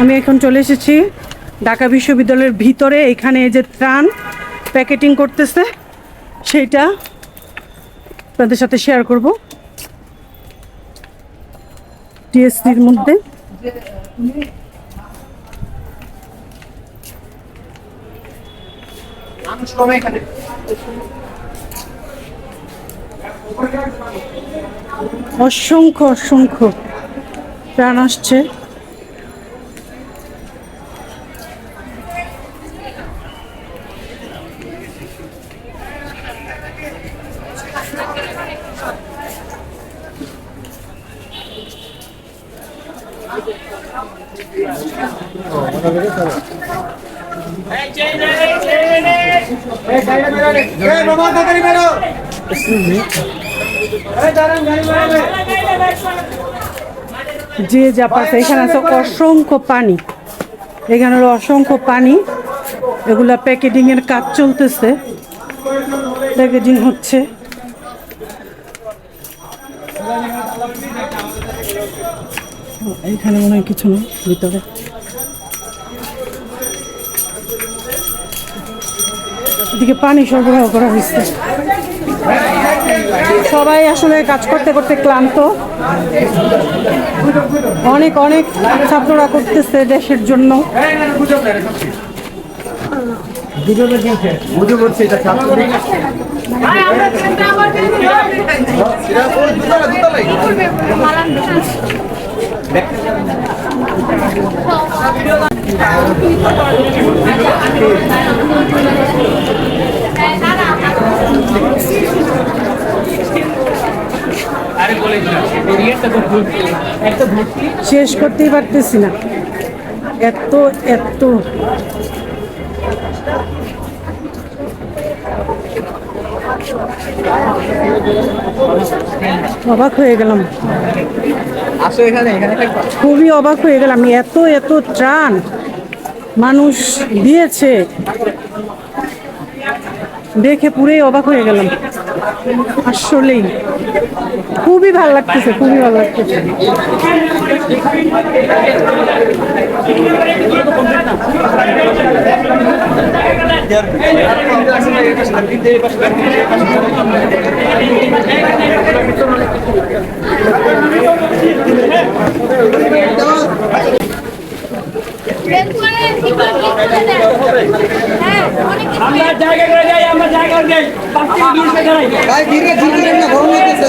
আমি এখন চলে এসেছি ঢাকা বিশ্ববিদ্যালয়ের ভিতরে, এখানে যে ত্রাণ প্যাকেটিং করতেছে, সেইটা আপনাদের সাথে শেয়ার করব। টিএসসির মধ্যে। অসংখ্য অসংখ্য প্রাণ আসছে। যে যা পাচ্ছে, এখানে আছে অসংখ্য পানি। এখানে অসংখ্য পানি। এগুলা প্যাকেটিং এর কাজ চলতেছে। প্যাকেটিং হচ্ছে। এইখানে মনে হয় কিছু নেই ভিতরে। এদিকে পানি সরবরাহ করা হয়েছে। সবাই আসলে কাজ করতে করতে ক্লান্ত। অনেক অনেক ছাত্ররা করতেছে দেশের জন্য। এটা শেষ করতেই পারতেছি না। এত এত। অবাক হয়ে গেলাম। খুবই অবাক হয়ে গেলাম এত এত ত্রাণ মানুষ দিয়েছে। দেখে পুরেই অবাক হয়ে গেলাম। আসলেই। খুবই ভালো লাগতেছে খুবই ভালো লাগতেছে। আমরা জায়গা করে যাই আমরা জায়গা করে যাই পাঁচ থেকে বিশ টাকা নাই ভাই ধীরে ধীরে না গরম লাগতেছে